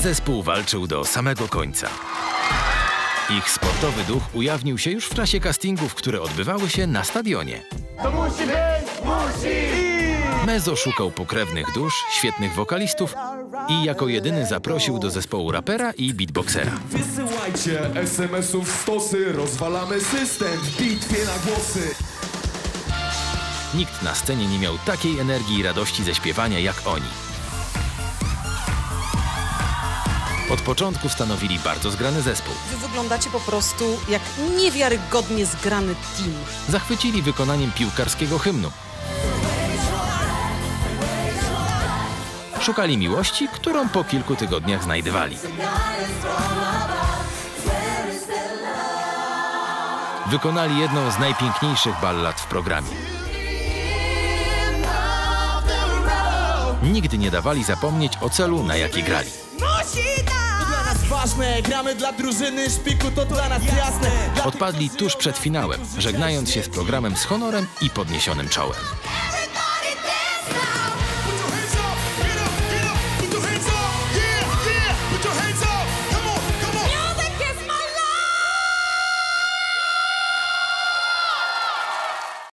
zespół walczył do samego końca. Ich sportowy duch ujawnił się już w czasie castingów, które odbywały się na stadionie. To musi być, musi! Mezo szukał pokrewnych dusz, świetnych wokalistów i jako jedyny zaprosił do zespołu rapera i beatboxera. Wysyłajcie SMS-ów stosy, rozwalamy system w bitwie na głosy. Nikt na scenie nie miał takiej energii i radości ze śpiewania jak oni. Od początku stanowili bardzo zgrany zespół. Wy wyglądacie po prostu jak niewiarygodnie zgrany team. Zachwycili wykonaniem piłkarskiego hymnu. Szukali miłości, którą po kilku tygodniach znajdywali. Wykonali jedną z najpiękniejszych ballad w programie. Nigdy nie dawali zapomnieć o celu, na jaki grali. To dla nas ważne, gramy dla drużyny, szpiku to dla nas jasne. Dla Odpadli tuż przed finałem, żegnając się z programem z honorem i podniesionym czołem.